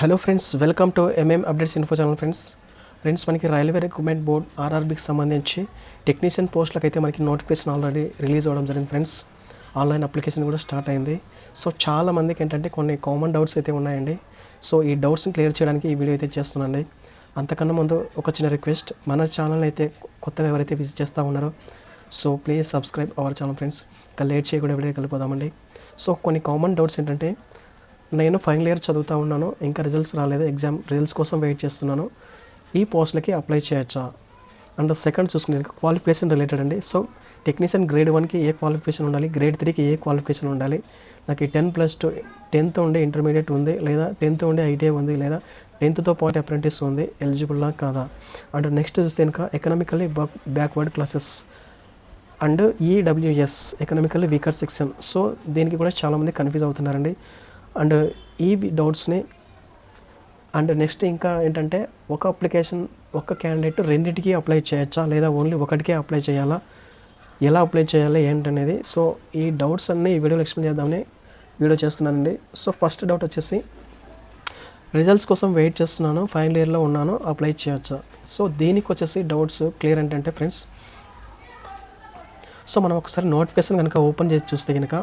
Hello friends welcome to MM updates info channel friends friends మనకి railway recruitment board ఆర్ఆర్బికి సంబంధించి technician పోస్టులకు అయితే మనకి నోటిఫికేషన్ ఆల్రెడీ రిలీజ్ అవ్వడం జరిగింది ఫ్రెండ్స్ ఆన్లైన్ అప్లికేషన్ కూడా స్టార్ట్ అయింది. సో చాలా మందికి ఏంటంటే కొన్ని కామన్ డౌట్స్ అయితే ఉన్నాయండి. సో ఈ డౌట్స్ని క్లియర్ చేయడానికి ఈ వీడియో అయితే చేస్తున్నానండి. అంతకన్నా ముందు ఒక చిన్న రిక్వెస్ట్ మన ఛానల్ అయితే కొత్తగా ఎవరైతే విజిట్ చేస్తూ ఉన్నారో so please subscribe our channel friends ఇంకా లేట్ చేయకుండా వీడియో కలిపోదామండి సో కొన్ని కామన్ డౌట్స్ ఏంటంటే నేను ఫైనల్ ఇయర్ చదువుతూ ఉన్నాను. ఇంకా రిజల్ట్స్ రాలేదు. ఎగ్జామ్ రిజల్ట్స్ కోసం వెయిట్ చేస్తున్నాను. ఈ పోస్ట్లకి అప్లై చేయొచ్చా? అండ్ సెకండ్ చూసుకునే క్వాలిఫికేషన్ రిలేటెడ్ అండి. సో టెక్నీషియన్ గ్రేడ్ వన్కి ఏ క్వాలిఫికేషన్ ఉండాలి? గ్రేడ్ త్రీకి ఏ క్వాలిఫికేషన్ ఉండాలి? నాకు ఈ టెన్ ప్లస్ టూ టెన్త్ ఉండే ఇంటర్మీడియట్ ఉంది లేదా టెన్త్ ఉండే ఐటీఐ ఉంది లేదా టెన్త్తో పాటు అప్రెంటిస్ ఉంది? ఎలిజిబుల్లా కాదా? అండ్ నెక్స్ట్ చూస్తే ఇంకా economically backward classes and EWS economically weaker section so దీనికి కూడా చాలామంది కన్ఫ్యూజ్ అవుతున్నారండి. అండ్ ఈ డౌట్స్ని అండ్ నెక్స్ట్ ఇంకా ఏంటంటే ఒక అప్లికేషన్ ఒక క్యాండిడేట్ రెండింటికి అప్లై చేయొచ్చా? లేదా ఓన్లీ ఒకటికే అప్లై చేయాలా? ఎలా అప్లై చేయాలి? ఏంటనేది. సో ఈ డౌట్స్ అన్నీ ఈ వీడియోలో ఎక్స్ప్లెయిన్ చేద్దామని వీడియో చేస్తున్నానండి. సో ఫస్ట్ డౌట్ వచ్చేసి రిజల్ట్స్ కోసం వెయిట్ చేస్తున్నాను ఫైనల్ ఇయర్లో ఉన్నాను అప్లై చేయొచ్చా? సో దీనికి వచ్చేసి డౌట్స్ క్లియర్ ఏంటంటే ఫ్రెండ్స్ సో మనం ఒకసారి నోటిఫికేషన్ కనుక ఓపెన్ చేసి చూస్తే కనుక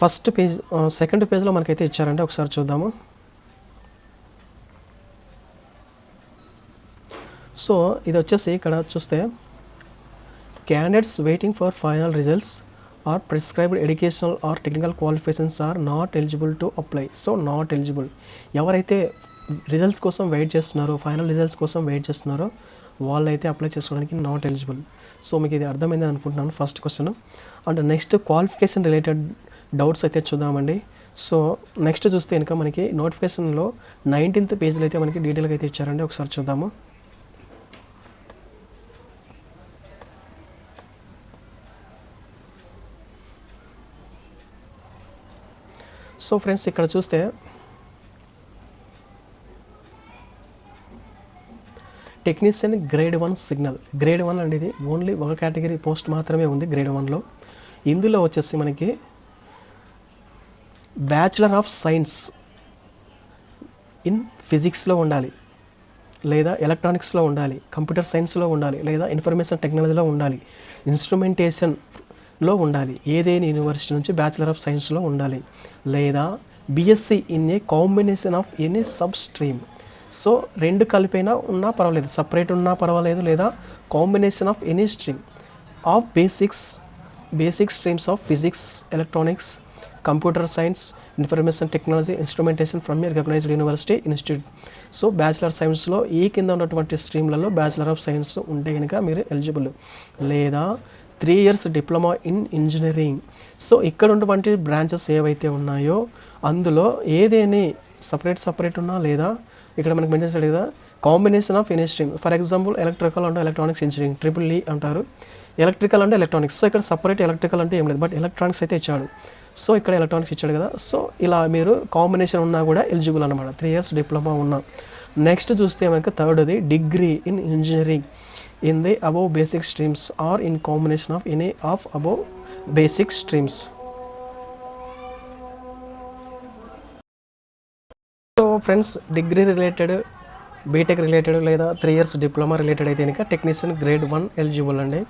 ఫస్ట్ పేజ్ సెకండ్ పేజ్లో మనకైతే ఇచ్చారంటే ఒకసారి చూద్దాము. సో ఇది వచ్చేసి ఇక్కడ చూస్తే candidates waiting for final results are prescribed educational or technical qualifications are not eligible to apply so not eligible ఎవరైతే రిజల్ట్స్ కోసం వెయిట్ చేస్తున్నారో ఫైనల్ రిజల్ట్స్ కోసం వెయిట్ చేస్తున్నారో వాళ్ళైతే అప్లై చేసుకోవడానికి నాట్ ఎలిజిబుల్ సో మీకు ఇది అర్థమైందని అనుకుంటున్నాను first question and next qualification related doubts అయితే చూద్దామండి. సో నెక్స్ట్ చూస్తే కనుక మనకి నోటిఫికేషన్లో నైన్టీన్త్ పేజ్లో అయితే మనకి డీటెయిల్గా అయితే ఇచ్చారండి. ఒకసారి చూద్దాము. సో ఫ్రెండ్స్ ఇక్కడ చూస్తే technician grade one signal. Grade one అనేది ఓన్లీ ఒక కేటగిరీ పోస్ట్ మాత్రమే ఉంది గ్రేడ్ వన్లో. ఇందులో వచ్చేసి మనకి బ్యాచులర్ ఆఫ్ సైన్స్ ఇన్ ఫిజిక్స్లో ఉండాలి. లేదా ఎలక్ట్రానిక్స్లో ఉండాలి. కంప్యూటర్ సైన్స్లో ఉండాలి. లేదా ఇన్ఫర్మేషన్ టెక్నాలజీలో ఉండాలి. ఇన్స్ట్రుమెంటేషన్లో ఉండాలి. ఏదైనా యూనివర్సిటీ నుంచి బ్యాచులర్ ఆఫ్ సైన్స్లో ఉండాలి. లేదా BSc in a combination of any sub stream so రెండు కలిపైనా ఉన్నా పర్వాలేదు. సపరేట్ ఉన్నా పర్వాలేదు. లేదా combination of any stream of basics basic streams of physics electronics computer science information technology instrumentation from a recognised university institute so bachelor సైన్స్లో ఈ కింద ఉన్నటువంటి స్ట్రీమ్లలో బ్యాచిలర్ ఆఫ్ సైన్స్ ఉంటే కనుక మీరు ఎలిజిబుల్ లేదా three years diploma in engineering so ఇక్కడ ఉన్నటువంటి బ్రాంచెస్ ఏవైతే ఉన్నాయో అందులో ఏదేని సపరేట్ సపరేట్ ఉన్నా లేదా ఇక్కడ మనకి మెన్షన్ కదా combination of any stream. For example electrical అంటే ఎలక్ట్రానిక్స్ ఇంజనీరింగ్ ట్రిపుల్ ఈ అంటారు. ఎలక్ట్రికల్ అంటే ఎలక్ట్రానిక్స్. సో ఇక్కడ సపరేట్ ఎలక్ట్రికల్ అంటే ఏం లేదు. బట్ ఎలక్ట్రానిక్స్ అయితే ఇచ్చాడు. సో ఇక్కడ ఎలక్ట్రానిక్స్ ఇచ్చాడు కదా. సో ఇలా మీరు కాంబినేషన్ ఉన్నా కూడా ఎలిజిబుల్ అనమాట త్రీ ఇయర్స్ డిప్లొమా ఉన్నా. నెక్స్ట్ చూస్తే మనకి థర్డ్ది degree in engineering. In the above basic streams or in combination of any of above basic streams. So friends degree related BTech related లేదా త్రీ ఇయర్స్ డిప్లొమా రిలేటెడ్ అయితే కనుక technician grade one eligible అండి.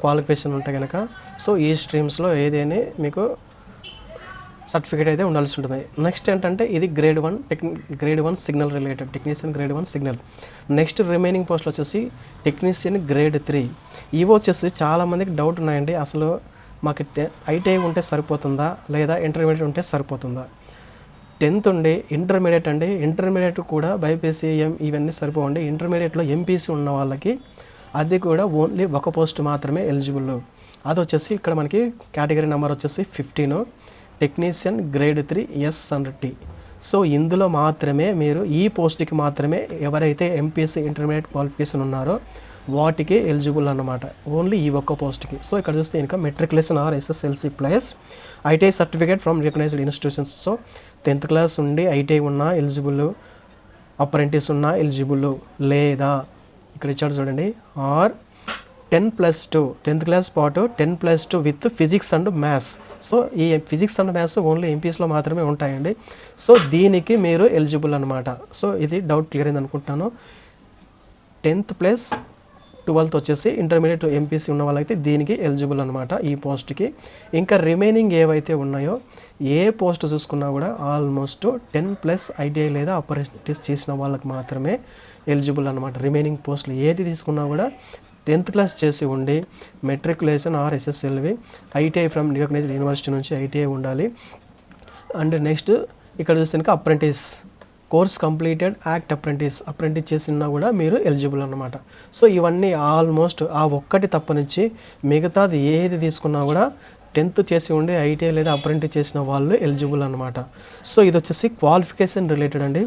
Qualification ఉంటే కనుక so ఈ స్ట్రీమ్స్లో ఏదైనా మీకు certificate అయితే ఉండాల్సి ఉంటుంది. నెక్స్ట్ ఏంటంటే ఇది grade one టెక్ని grade one signal related technician grade one signal next remaining పోస్టులు వచ్చేసి టెక్నీషియన్ గ్రేడ్ త్రీ ఇవి వచ్చేసి చాలామందికి డౌట్ ఉన్నాయండి. అసలు మాకు ఐటీఐ ఉంటే సరిపోతుందా లేదా ఇంటర్మీడియట్ ఉంటే సరిపోతుందా? టెన్త్ ఉండే ఇంటర్మీడియట్ అండి ఇంటర్మీడియట్ కూడా బైపీసీ ఎం ఇవన్నీ సరిపోవండి. ఇంటర్మీడియట్లో ఎంపీసీ ఉన్న వాళ్ళకి అది కూడా ఓన్లీ ఒక పోస్ట్ మాత్రమే ఎలిజిబుల్. అది వచ్చేసి ఇక్కడ మనకి కేటగిరీ నెంబర్ వచ్చేసి fifteen technician grade three S and T. So ఇందులో మాత్రమే మీరు ఈ పోస్ట్కి మాత్రమే ఎవరైతే ఎంపీసీ ఇంటర్మీడియట్ క్వాలిఫికేషన్ ఉన్నారో వాటికి ఎలిజిబుల్ అనమాట ఓన్లీ ఈ ఒక్క పోస్ట్కి సో ఇక్కడ చూస్తే ఇంకా matriculation or SSLC plus ITI certificate from recognised institutions so tenth class ఉండి ఐటీఐ ఉన్నా ఎలిజిబుల్ అప్రెంటిస్ ఉన్నా ఎలిజిబుల్ లేదా ఇక్కడ ఇచ్చాడు చూడండి or ten plus two tenth class పాటు ten plus two with physics and maths so ఈ ఫిజిక్స్ అండ్ మ్యాథ్స్ ఓన్లీ ఎంపీస్లో మాత్రమే ఉంటాయండి. సో దీనికి మీరు ఎలిజిబుల్ అనమాట సో ఇది డౌట్ క్లియర్ అయింది అనుకుంటున్నాను టెన్త్ ప్లస్ ట్వెల్త్ వచ్చేసి ఇంటర్మీడియట్ ఎంపీసీ ఉన్న వాళ్ళైతే దీనికి ఎలిజిబుల్ అనమాట ఈ పోస్ట్కి. ఇంకా రిమైనింగ్ ఏవైతే ఉన్నాయో ఏ పోస్ట్ చూసుకున్నా కూడా ఆల్మోస్ట్ టెన్ ప్లస్ ఐటీఐ లేదా అపరెంటిస్ చేసిన వాళ్ళకి మాత్రమే ఎలిజిబుల్ అనమాట రిమైనింగ్ పోస్టులు ఏది తీసుకున్నా కూడా టెన్త్ క్లాస్ చేసి ఉండి matriculation or SSLV ITI from recognised university నుంచి ఐటీఐ ఉండాలి. అండ్ నెక్స్ట్ ఇక్కడ చూస్తే apprentice course completed act apprentice apprentice చేసినా కూడా మీరు ఎలిజిబుల్ అనమాట సో ఇవన్నీ ఆల్మోస్ట్ ఆ ఒక్కటి తప్పనిచ్చి మిగతాది ఏది తీసుకున్నా కూడా టెన్త్ చేసి ఉండి ఐటీఐ లేదా అప్రెంటిస్ చేసిన వాళ్ళు ఎలిజిబుల్ అనమాట సో ఇది వచ్చేసి క్వాలిఫికేషన్ రిలేటెడ్ అండి.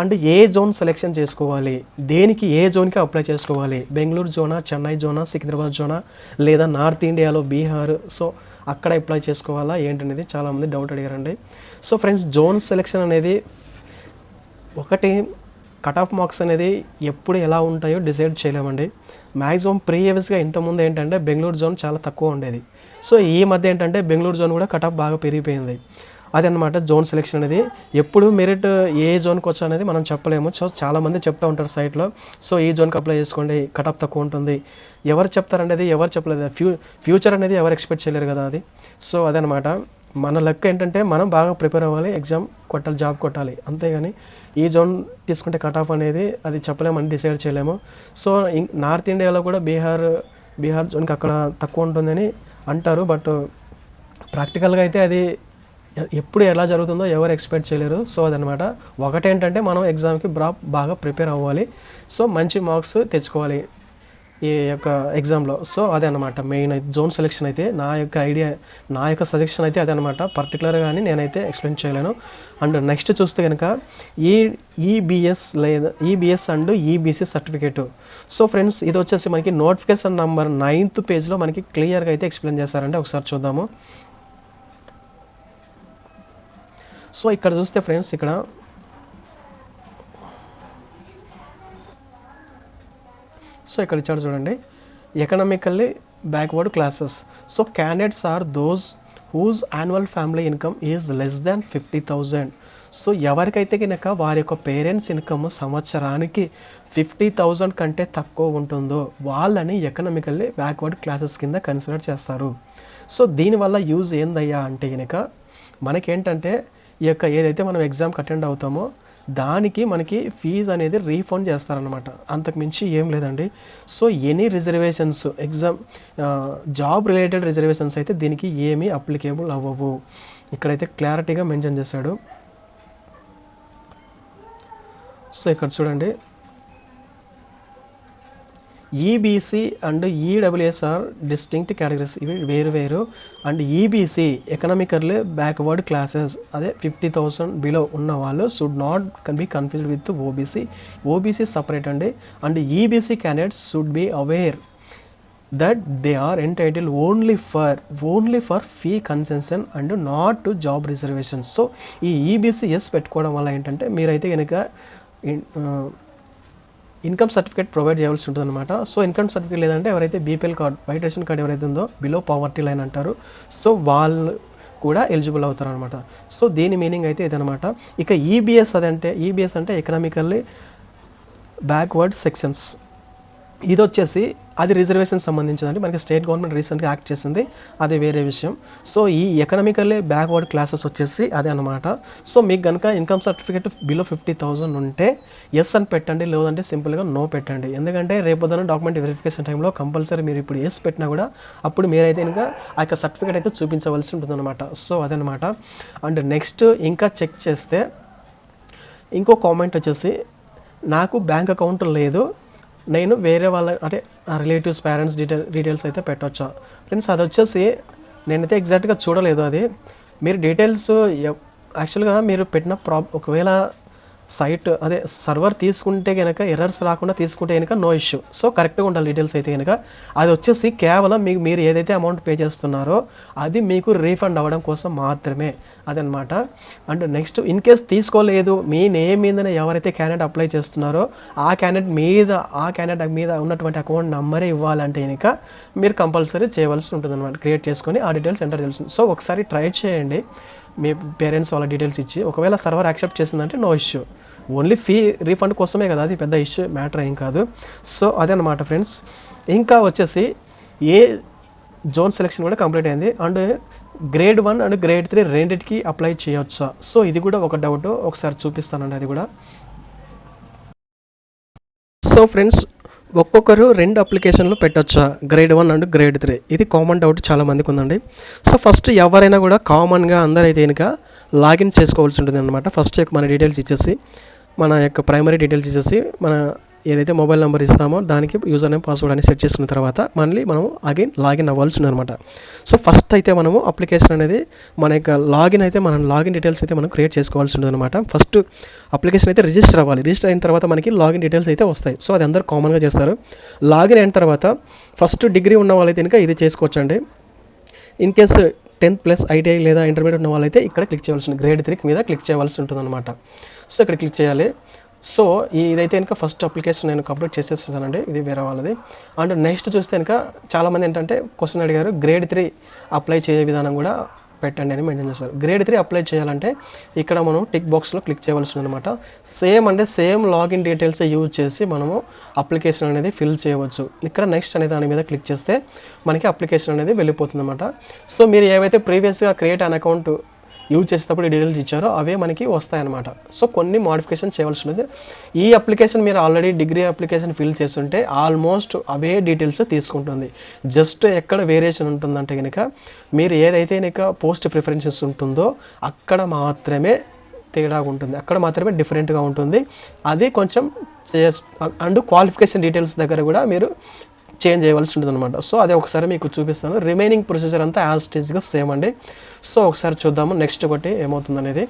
అండ్ ఏ జోన్ సెలెక్షన్ చేసుకోవాలి? దేనికి ఏ జోన్కి అప్లై చేసుకోవాలి? బెంగళూరు జోనా చెన్నై జోనా సికింద్రాబాద్ జోనా లేదా నార్త్ ఇండియాలో బీహార్? సో అక్కడ అప్లై చేసుకోవాలా ఏంటనేది చాలామంది డౌట్ అడిగారండి. సో ఫ్రెండ్స్ జోన్ సెలెక్షన్ అనేది ఒకటి కట్ ఆఫ్ మార్క్స్ అనేది ఎప్పుడు ఎలా ఉంటాయో డిసైడ్ చేయలేమండి. మ్యాక్సిమం ప్రీవియస్గా ఇంతకుముందు ఏంటంటే బెంగళూరు జోన్ చాలా తక్కువ ఉండేది. సో ఈ మధ్య ఏంటంటే బెంగళూరు జోన్ కూడా కట్ ఆఫ్ బాగా పెరిగిపోయింది. అదనమాట జోన్ సెలెక్షన్ అనేది. ఎప్పుడు మెరిట్ ఏ జోన్కి వచ్చా అనేది మనం చెప్పలేము. సో చాలామంది చెప్తూ ఉంటారు సైట్లో సో ఈ జోన్కి అప్లై చేసుకోండి. కట్ ఆఫ్ తక్కువ ఉంటుంది. ఎవరు చెప్తారనేది ఎవరు చెప్పలేదు. ఫ్యూ ఫ్యూచర్ అనేది ఎవరు ఎక్స్పెక్ట్ చేయలేరు కదా అది. సో అదనమాట మన లెక్క ఏంటంటే మనం బాగా ప్రిపేర్ అవ్వాలి ఎగ్జామ్ కొట్టాలి జాబ్ కొట్టాలి. అంతేగాని ఈ జోన్ తీసుకుంటే కట్ ఆఫ్ అనేది అది చెప్పలేము అని డిసైడ్ చేయలేము. సో నార్త్ ఇండియాలో కూడా బీహార్ బీహార్ జోన్కి అక్కడ తక్కువ ఉంటుందని అంటారు. బట్ ప్రాక్టికల్గా అయితే అది ఎప్పుడు ఎలా జరుగుతుందో ఎవరు ఎక్స్పెక్ట్ చేయలేరు. సో అదనమాట. ఒకటేంటంటే మనం ఎగ్జామ్కి బా బాగా ప్రిపేర్ అవ్వాలి. సో మంచి మార్క్స్ తెచ్చుకోవాలి. ఈ యొక్క ఎగ్జామ్లో సో అదే అనమాట మెయిన్ అయితే జోన్ సెలెక్షన్ అయితే నా యొక్క ఐడియా నా యొక్క సజెషన్ అయితే అదే అనమాట పర్టికులర్గా కానీ నేనైతే ఎక్స్ప్లెయిన్ చేయలేను. అండ్ నెక్స్ట్ చూస్తే కనుక ఈ ఈబిఎస్ లేదా EBS and EBC certificate so friends ఇది వచ్చేసి మనకి నోటిఫికేషన్ నెంబర్ నైన్త్ పేజ్లో మనకి క్లియర్గా అయితే ఎక్స్ప్లెయిన్ చేస్తారంటే ఒకసారి చూద్దాము. సో ఇక్కడ చూస్తే ఫ్రెండ్స్ ఇక్కడ సో ఇక్కడ ఇచ్చాడు చూడండి economically backward classes so candidates are those whose annual family income is less than fifty thousand so ఎవరికైతే కనుక వారి యొక్క పేరెంట్స్ ఇన్కమ్ సంవత్సరానికి ఫిఫ్టీ థౌజండ్ కంటే తక్కువ ఉంటుందో వాళ్ళని ఎకనామికల్లీ బ్యాక్వర్డ్ క్లాసెస్ కింద కన్సిడర్ చేస్తారు. సో దీనివల్ల యూజ్ ఏందయ్యా అంటే కనుక మనకేంటంటే ఈ యొక్క ఏదైతే మనం ఎగ్జామ్కి అటెండ్ అవుతామో దానికి మనకి ఫీజు అనేది రీఫండ్ చేస్తారనమాట అంతకు మించి ఏం లేదండి. So any reservations exam job related reservations అయితే దీనికి ఏమీ అప్లికేబుల్ అవ్వవు. ఇక్కడైతే క్లారిటీగా మెన్షన్ చేశాడు. సో ఇక్కడ చూడండి. EBC and EWS are distinct categories ఇవి వేరు వేరు. And EBC economically backward classes అదే ఫిఫ్టీ థౌసండ్ బిలో ఉన్న వాళ్ళు should not can be confused with OBC OBC separate అండి. And EBC candidates should be aware that they are entitle only for only for fee concession and not to job reservations so ఈ EBC yes పెట్టుకోవడం వల్ల ఏంటంటే మీరైతే కనుక income certificate provide చేయాల్సి ఉంటుంది అనమాట సో ఇన్కమ్ సర్టిఫికేట్ లేదంటే ఎవరైతే BPL card white ration card ఎవరైతే ఉందో బిలో పావర్టీ లైన్ అంటారు. సో వాళ్ళు కూడా ఎలిజిబుల్ అవుతారు అనమాట సో దీని మీనింగ్ అయితే ఇదనమాట ఇక ఈబీఎస్ అదంటే ఈబీఎస్ అంటే ఎకనామికల్లీ బ్యాక్వర్డ్ సెక్షన్స్. ఇది వచ్చేసి అది రిజర్వేషన్ సంబంధించిందండి మనకి స్టేట్ గవర్నమెంట్ రీసెంట్గా యాక్ట్ చేసింది. అది వేరే విషయం. సో ఈ ఎకనామికల్లీ బ్యాక్వర్డ్ క్లాసెస్ వచ్చేసి అదే అనమాట సో మీకు కనుక income certificate below fifty thousand ఉంటే ఎస్ అని పెట్టండి లేదంటే సింపుల్గా నో పెట్టండి. ఎందుకంటే రేపొద్దున డాక్యుమెంట్ వెరిఫికేషన్ టైంలో కంపల్సరీ మీరు ఇప్పుడు ఎస్ పెట్టినా కూడా అప్పుడు మీరైతే ఇంకా ఆ యొక్క సర్టిఫికేట్ అయితే చూపించవలసి ఉంటుందన్నమాట. సో అదనమాట అండ్ నెక్స్ట్ ఇంకా చెక్ చేస్తే ఇంకో కామెంట్ వచ్చేసి నాకు బ్యాంక్ అకౌంట్ లేదు. నేను వేరే వాళ్ళ అంటే రిలేటివ్స్ పేరెంట్స్ డీటెయిల్ డీటెయిల్స్ అయితే పెట్టొచ్చా? ఫ్రెండ్స్ అది వచ్చేసి నేనైతే ఎగ్జాక్ట్గా చూడలేదు అది. మీరు డీటెయిల్స్ యాక్చువల్గా మీరు పెట్టిన ప్రా ఒకవేళ సైట్ అదే సర్వర్ తీసుకుంటే కనుక ఎర్రర్స్ రాకుండా తీసుకుంటే కనుక నో ఇష్యూ. సో కరెక్ట్గా ఉండాలి డీటెయిల్స్ అయితే కనుక అది వచ్చేసి కేవలం మీకు మీరు ఏదైతే అమౌంట్ పే చేస్తున్నారో అది మీకు రీఫండ్ అవ్వడం కోసం మాత్రమే. అదనమాట అండ్ నెక్స్ట్ ఇన్ కేస్ తీసుకోలేదు మీ నేమ్ మీదనే ఎవరైతే క్యాండిడేట్ అప్లై చేస్తున్నారో ఆ క్యాండిడేట్ మీద ఆ క్యాండిడేట్ మీద ఉన్నటువంటి అకౌంట్ నెంబరే ఇవ్వాలంటే కనుక మీరు కంపల్సరీ చేయవలసి ఉంటుంది అనమాట క్రియేట్ చేసుకొని ఆ డీటెయిల్స్ ఎంటర్ చేయాల్సింది సో ఒకసారి ట్రై చేయండి. మీ పేరెంట్స్ వాళ్ళ డీటెయిల్స్ ఇచ్చి ఒకవేళ సర్వర్ యాక్సెప్ట్ చేసిందంటే no issue only fee refund కోసమే కదా అది పెద్ద ఇష్యూ మ్యాటర్ ఏం కాదు. సో అదే అనమాట ఫ్రెండ్స్ ఇంకా వచ్చేసి ఏ జోన్ సెలెక్షన్ కూడా కంప్లీట్ అయింది. And grade one and grade three రెండింటికి అప్లై చేయొచ్చా? సో ఇది కూడా ఒక డౌట్ ఒకసారి చూపిస్తానండి అది కూడా. సో ఫ్రెండ్స్ ఒక్కొక్కరు రెండు అప్లికేషన్లు పెట్టొచ్చా? Grade one and grade three ఇది కామన్ డౌట్ చాలా మందికి ఉందండి. సో ఫస్ట్ ఎవరైనా కూడా కామన్గా అందరైతే కనుక లాగిన్ చేసుకోవాల్సి ఉంటుంది అనమాట ఫస్ట్ యొక్క మన డీటెయిల్స్ ఇచ్చేసి మన యొక్క ప్రైమరీ డీటెయిల్స్ ఇచ్చేసి మన ఏదైతే మొబైల్ నెంబర్ ఇస్తామో దానికి యూజర్ నేమ్ పాస్వర్డ్ అని సెట్ చేసుకున్న తర్వాత మళ్ళీ మనం అగైన్ లాగిన్ అవ్వాల్సి అనమాట సో ఫస్ట్ అయితే మనము అప్లికేషన్ అనేది మన యొక్క లాగిన్ అయితే మనం లాగిన్ డీటెయిల్స్ అయితే మనం క్రియేట్ చేసుకోవాల్సి ఉంటుంది అనమాట ఫస్ట్ అప్లికేషన్ అయితే రిజిస్టర్ అవ్వాలి. రిజిస్టర్ అయిన తర్వాత మనకి లాగిన్ డీటెయిల్స్ అయితే వస్తాయి. సో అది అందరూ కామన్గా చేస్తారు. లాగిన్ అయిన తర్వాత ఫస్ట్ డిగ్రీ ఉన్న వాళ్ళైతే ఇంకా ఇది చేసుకోవచ్చండి. In case tenth plus ITI లేదా ఇంటర్మీడియట్ ఉన్న వాళ్ళైతే ఇక్కడ క్లిక్ చేయాల్సి గ్రేడ్ త్రీ మీద క్లిక్ చేయవలసి ఉంటుంది అనమాట సో ఇక్కడ క్లిక్ చేయాలి. సో ఇదైతే కనుక ఫస్ట్ అప్లికేషన్ నేను కంప్లీట్ చేసేసానండి ఇది వేరే వాళ్ళది. అండ్ నెక్స్ట్ చూస్తే కనుక చాలామంది ఏంటంటే క్వశ్చన్ అడిగారు గ్రేడ్ త్రీ అప్లై చేసే విధానం కూడా పెట్టండి అని మెన్షన్ చేస్తారు గ్రేడ్ త్రీ అప్లై చేయాలంటే ఇక్కడ మనం టిక్ బాక్స్లో క్లిక్ చేయవలసి అనమాట సేమ్ అంటే సేమ్ లాగిన్ డీటెయిల్స్ యూజ్ చేసి మనము అప్లికేషన్ అనేది ఫిల్ చేయవచ్చు. ఇక్కడ నెక్స్ట్ అనే దాని మీద క్లిక్ చేస్తే మనకి అప్లికేషన్ అనేది వెళ్ళిపోతుంది అనమాట సో మీరు ఏవైతే ప్రీవియస్గా క్రియేట్ అన్ అకౌంట్ యూజ్ చేసేటప్పుడు డీటెయిల్స్ ఇచ్చారో అవే మనకి వస్తాయన్నమాట. సో కొన్ని మాడిఫికేషన్ చేయవలసి ఉన్నది ఈ అప్లికేషన్ మీరు ఆల్రెడీ డిగ్రీ అప్లికేషన్ ఫిల్ చేస్తుంటే ఆల్మోస్ట్ అవే డీటెయిల్స్ తీసుకుంటుంది. జస్ట్ ఎక్కడ వేరియేషన్ ఉంటుందంటే కనుక మీరు ఏదైతే కనుక పోస్ట్ ప్రిఫరెన్సెస్ ఉంటుందో అక్కడ మాత్రమే తేడాగా ఉంటుంది. అక్కడ మాత్రమే డిఫరెంట్గా ఉంటుంది. అది కొంచెం అండ్ క్వాలిఫికేషన్ డీటెయిల్స్ దగ్గర కూడా మీరు చేంజ్ చేయవలసి ఉంటుంది అనమాట సో అది ఒకసారి మీకు చూపిస్తాను. రిమైనింగ్ ప్రొసీజర్ అంతా యాజ్ స్టేజ్గా సేమ్ అండి. సో ఒకసారి చూద్దాము నెక్స్ట్ ఒకటి ఏమవుతుంది అనేది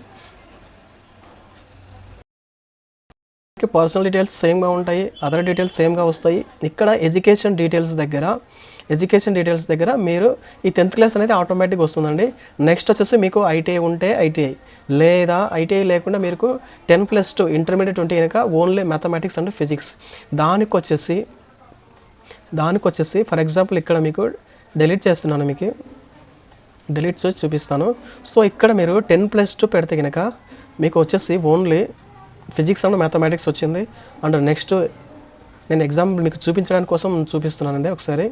పర్సనల్ డీటెయిల్స్ సేమ్గా ఉంటాయి అదర్ డీటెయిల్స్ సేమ్గా వస్తాయి. ఇక్కడ ఎడ్యుకేషన్ డీటెయిల్స్ దగ్గర ఎడ్యుకేషన్ డీటెయిల్స్ దగ్గర మీరు ఈ టెన్త్ క్లాస్ అనేది ఆటోమేటిక్ వస్తుందండి. నెక్స్ట్ వచ్చేసి మీకు ఐటీఐ ఉంటే ఐటీఐ లేదా ఐటీఐ లేకుండా మీకు టెన్ ప్లస్ టూ ఇంటర్మీడియట్ ఉంటే కనుక ఓన్లీ మ్యాథమెటిక్స్ అండ్ ఫిజిక్స్ దానికి వచ్చేసి దానికి వచ్చేసి ఫర్ ఎగ్జాంపుల్ ఇక్కడ మీకు డిలీట్ చేస్తున్నాను మీకు. డిలీట్ చేసి చూపిస్తాను. సో ఇక్కడ మీరు టెన్ ప్లస్ టూ పెడితే కనుక మీకు వచ్చేసి ఓన్లీ ఫిజిక్స్ అండ్ మ్యాథమెటిక్స్ వచ్చింది. అండ్ నెక్స్ట్ నేను ఎగ్జాంపుల్ మీకు చూపించడానికి కోసం చూపిస్తున్నానండి ఒకసారి.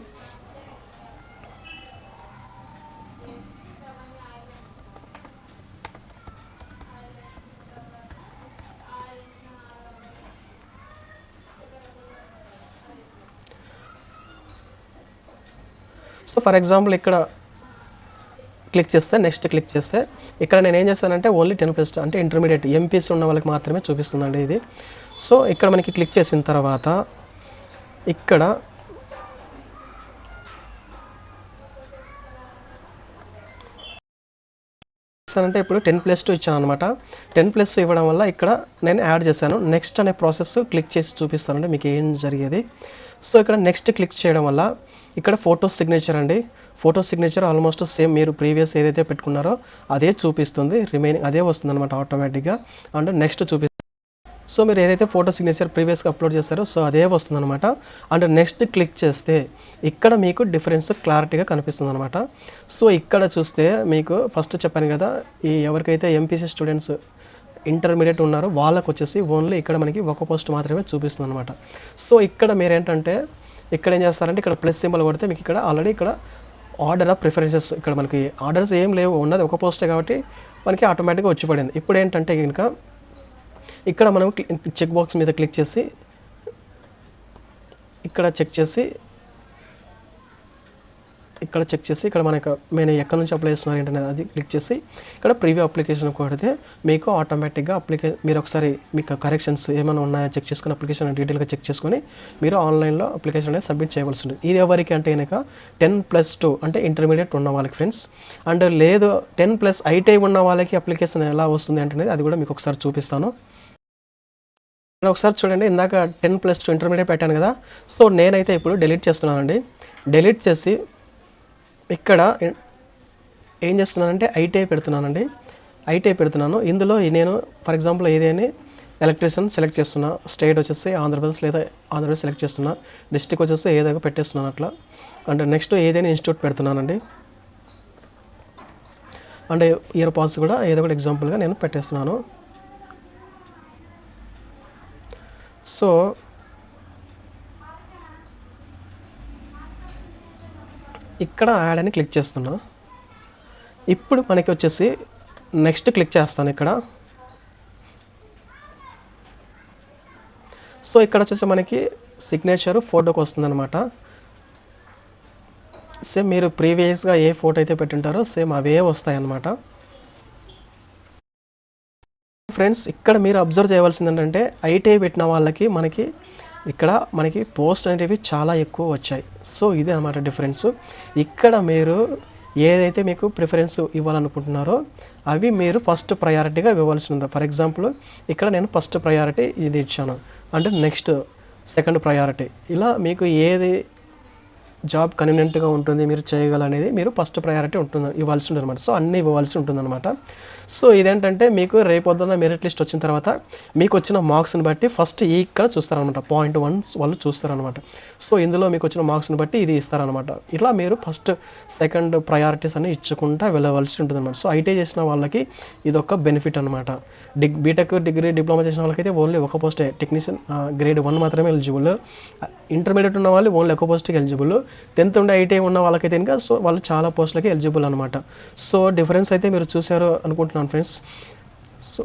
సో ఫర్ ఎగ్జాంపుల్ ఇక్కడ క్లిక్ చేస్తే నెక్స్ట్ క్లిక్ చేస్తే ఇక్కడ నేను ఏం చేశానంటే ఓన్లీ టెన్ ప్లస్ అంటే ఇంటర్మీడియట్ ఎంపీసీ ఉన్న వాళ్ళకి మాత్రమే చూపిస్తుందండి ఇది. సో ఇక్కడ మనకి క్లిక్ చేసిన తర్వాత ఇక్కడ అంటే ఇప్పుడు టెన్ ప్లస్ టూ ఇచ్చాను అనమాట టెన్ ప్లస్ ఇవ్వడం వల్ల ఇక్కడ నేను యాడ్ చేశాను. నెక్స్ట్ అనే ప్రాసెస్ క్లిక్ చేసి చూపిస్తానండి మీకు ఏం జరిగేది. సో ఇక్కడ నెక్స్ట్ క్లిక్ చేయడం వల్ల ఇక్కడ ఫోటో సిగ్నేచర్ అండి. ఫోటో సిగ్నేచర్ ఆల్మోస్ట్ సేమ్ మీరు ప్రీవియస్ ఏదైతే పెట్టుకున్నారో అదే చూపిస్తుంది. రిమైనింగ్ అదే వస్తుంది అనమాట ఆటోమేటిక్గా అండ్ నెక్స్ట్ చూపి సో మీరు ఏదైతే ఫోటో సిగ్నేచర్ ప్రీవియస్గా అప్లోడ్ చేస్తారో సో అదే వస్తుంది అనమాట అండ్ నెక్స్ట్ క్లిక్ చేస్తే ఇక్కడ మీకు డిఫరెన్స్ క్లారిటీగా కనిపిస్తుంది అనమాట సో ఇక్కడ చూస్తే మీకు ఫస్ట్ చెప్పాను కదా ఈ ఎవరికైతే ఎంపీసీ స్టూడెంట్స్ ఇంటర్మీడియట్ ఉన్నారో వాళ్ళకు వచ్చేసి ఓన్లీ ఇక్కడ మనకి ఒక పోస్ట్ మాత్రమే చూపిస్తుంది అనమాట సో ఇక్కడ మీరేంటంటే ఇక్కడ ఏం చేస్తారంటే ఇక్కడ ప్లస్ సింబల్ కొడితే మీకు ఇక్కడ ఆల్రెడీ ఇక్కడ ఆర్డర్ ఆఫ్ ప్రిఫరెన్సెస్ ఇక్కడ మనకి ఆర్డర్స్ ఏం లేవు ఉన్నది ఒక పోస్టే కాబట్టి మనకి ఆటోమేటిక్గా వచ్చి పడింది. ఇప్పుడు ఏంటంటే కనుక ఇక్కడ మనం చెక్ బాక్స్ మీద క్లిక్ చేసి ఇక్కడ చెక్ చేసి ఇక్కడ చెక్ చేసి ఇక్కడ మనకు నేను ఎక్కడి నుంచి అప్లై చేస్తున్నారు ఏంటనేది అది క్లిక్ చేసి ఇక్కడ ప్రీవ్యూ అప్లికేషన్ కొడితే మీకు ఆటోమేటిక్గా అప్లికే మీరు ఒకసారి మీకు కరెక్షన్స్ ఏమైనా ఉన్నాయో చెక్ చేసుకుని అప్లికేషన్ డీటెయిల్గా చెక్ చేసుకుని మీరు ఆన్లైన్లో అప్లికేషన్ అనేది సబ్మిట్ చేయవలసి ఉంటుంది. ఇది ఎవరికి అంటే కనుక టెన్ ప్లస్ టూ అంటే ఇంటర్మీడియట్ ఉన్న వాళ్ళకి ఫ్రెండ్స్ అండ్ లేదు టెన్ ప్లస్ ఐటీఐ ఉన్న వాళ్ళకి అప్లికేషన్ ఎలా వస్తుంది అంటే అది కూడా మీకు ఒకసారి చూపిస్తాను. ఒకసారి చూడండి ఇందాక టెన్ ప్లస్ టూ ఇంటర్మీడియట్ పెట్టాను కదా. సో నేనైతే ఇప్పుడు డిలీట్ చేస్తున్నానండి. డిలీట్ చేసి ఇక్కడ ఏం చేస్తున్నానంటే ఐటీఐ పెడుతున్నానండి. ఐటీఐ పెడుతున్నాను. ఇందులో నేను ఫర్ ఎగ్జాంపుల్ ఏదైనా ఎలక్ట్రీషియన్ సెలెక్ట్ చేస్తున్నా స్టేట్ వచ్చేసి ఆంధ్రప్రదేశ్ లేదా ఆంధ్రప్రదేశ్ సెలెక్ట్ చేస్తున్నా డిస్టిక్ వచ్చేసి ఏదైనా పెట్టేస్తున్నాను అట్లా. అంటే నెక్స్ట్ ఏదైనా ఇన్స్టిట్యూట్ పెడుతున్నానండి. అంటే ఇయర్ పాస్ కూడా ఏదో ఒకటి ఎగ్జాంపుల్గా నేను పెట్టేస్తున్నాను. సో ఇక్కడ యాడ్ అని క్లిక్ చేస్తున్నా. ఇప్పుడు మనకి వచ్చేసి నెక్స్ట్ క్లిక్ చేస్తాను ఇక్కడ. సో ఇక్కడ వచ్చేసి మనకి సిగ్నేచర్ ఫోటోకి వస్తుందన్నమాట. సేమ్ మీరు ప్రీవియస్గా ఏ ఫోటో అయితే పెట్టింటారో సేమ్ అవే వస్తాయి అన్నమాట ఫ్రెండ్స్ ఇక్కడ మీరు అబ్జర్వ్ చేయవలసింది ఏంటంటే ఐటీఐ పెట్టిన వాళ్ళకి మనకి ఇక్కడ మనకి పోస్ట్ అనేవి చాలా ఎక్కువ వచ్చాయి. సో ఇది అనమాట డిఫరెన్స్. ఇక్కడ మీరు ఏదైతే మీకు ప్రిఫరెన్స్ ఇవ్వాలనుకుంటున్నారో అవి మీరు ఫస్ట్ ప్రయారిటీగా ఇవ్వవలసి ఉంది ఫర్ ఎగ్జాంపుల్ ఇక్కడ నేను ఫస్ట్ ప్రయారిటీ ఇది ఇచ్చాను. అంటే నెక్స్ట్ సెకండ్ ప్రయారిటీ. ఇలా మీకు ఏది జాబ్ కన్వీనియంట్గా ఉంటుంది మీరు చేయగలనేది మీరు ఫస్ట్ ప్రయారిటీ ఉంటుంది ఇవ్వాల్సి ఉంటుంది అనమాట సో అన్నీ ఇవ్వాల్సి ఉంటుంది అనమాట సో ఇదేంటంటే మీకు రేపొద్దున మెరిట్ లిస్ట్ వచ్చిన తర్వాత మీకు వచ్చిన మార్క్స్ని బట్టి ఫస్ట్ ఇక్కడ చూస్తారనమాట. పాయింట్ వన్ వాళ్ళు చూస్తారనమాట. సో ఇందులో మీకు వచ్చిన మార్క్స్ని బట్టి ఇది ఇస్తారనమాట. ఇట్లా మీరు ఫస్ట్ సెకండ్ ప్రయారిటీస్ అన్ని ఇచ్చుకుంటా వెళ్ళవలసి ఉంటుంది అనమాట సో ఐటీ చేసిన వాళ్ళకి ఇది ఒక బెనిఫిట్ అనమాట. డిగ్ బీటెక్ డిగ్రీ డిప్లొమా చేసిన వాళ్ళకైతే ఓన్లీ ఒక పోస్టే టెక్నీషియన్ గ్రేడ్ వన్ మాత్రమే ఎలిజిబుల్ ఇంటర్మీడియట్ ఉన్న వాళ్ళు ఓన్లీ ఒక పోస్ట్కి ఎలిజిబుల్ టెన్త్ ఉండే ఐటీ ఉన్న వాళ్ళకైతే ఇంకా సో వాళ్ళు చాలా పోస్టులకి ఎలిజిబుల్ అనమాట సో డిఫరెన్స్ అయితే మీరు చూశారు అనుకుంటున్నాను ఫ్రెండ్స్ సో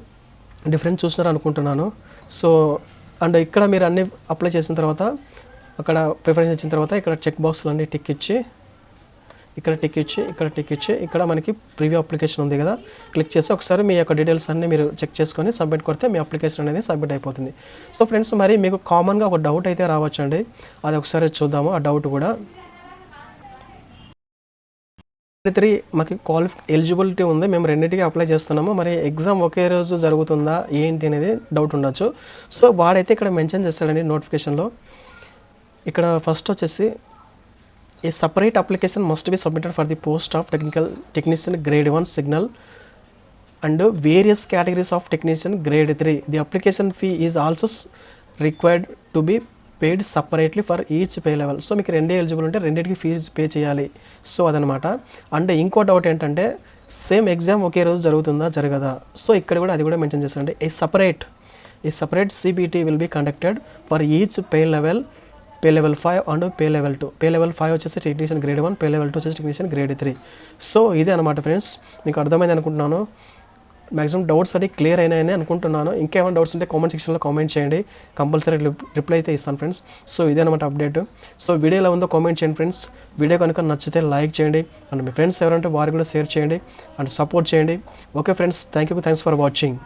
డిఫరెన్స్ చూసినారు అనుకుంటున్నాను. సో అండ్ ఇక్కడ మీరు అన్ని అప్లై చేసిన తర్వాత అక్కడ ప్రిఫరెన్స్ ఇచ్చిన తర్వాత ఇక్కడ చెక్ బాక్స్లు అన్ని టిక్ ఇచ్చి ఇక్కడ టిక్ ఇచ్చి ఇక్కడ టిక్ ఇచ్చి ఇక్కడ మనకి ప్రివ్యూ అప్లికేషన్ ఉంది కదా. క్లిక్ చేసి ఒకసారి మీ యొక్క డీటెయిల్స్ అన్ని మీరు చెక్ చేసుకొని సబ్మిట్ కొడితే మీ అప్లికేషన్ అనేది సబ్మిట్ అయిపోతుంది. సో ఫ్రెండ్స్ మరి మీకు కామన్గా ఒక డౌట్ అయితే రావచ్చండి. అది ఒకసారి చూద్దాము ఆ డౌట్ కూడా. త్రీ మాకు క్వాలిఫి ఎలిజిబిలిటీ ఉంది. మేము రెండింటికి అప్లై చేస్తున్నాము. మరి ఎగ్జామ్ ఒకే రోజు జరుగుతుందా ఏంటి అనేది డౌట్ ఉండొచ్చు. సో వాడైతే ఇక్కడ మెన్షన్ చేస్తాడండి నోటిఫికేషన్లో ఇక్కడ ఫస్ట్ వచ్చేసి a separate application must be submitted for the post of technical technician grade one signal and various categories of technician grade three the application fee is also required to be paid separately for each pay level so మీకు రెండే eligible ఉంటే రెండింటికి fees pay చేయాలి. So అదనమాట and ఇంకో doubt ఏంటంటే same exam ఒకే రోజు జరుగుతుందా? జరగదా? సో ఇక్కడ కూడా అది కూడా మెన్షన్ చేస్తారంటే a separate a separate CBT will be conducted for each pay level pay level five and pay level two pay level five వచ్చేసి technician grade one pay level two వచ్చేసి టెక్నీషియన్ గ్రేడ్ త్రీ సో ఇదే అనమాట friends మీకు అర్థమైంది అనుకుంటున్నాను. Maximum doubts అది clear అయినాయని అనుకుంటున్నాను. ఇంకేమైనా డౌట్స్ ఉంటే కామెంట్ సెక్షన్లో కామెంట్ చేయండి. కంపల్సరీ రిప్లై అయితే ఇస్తాను ఫ్రెండ్స్ సో ఇదే అనమాట అప్డేట్ సో వీడియో ఎలా ఉందో కామెంట్ చేయండి ఫ్రెండ్స్ వీడియో కనుక నచ్చితే లైక్ చేయండి. అండ్ మీ ఫ్రెండ్స్ ఎవరంటే వారు కూడా షేర్ చేయండి. అండ్ సపోర్ట్ చేయండి. Okay friends thank you thanks for watching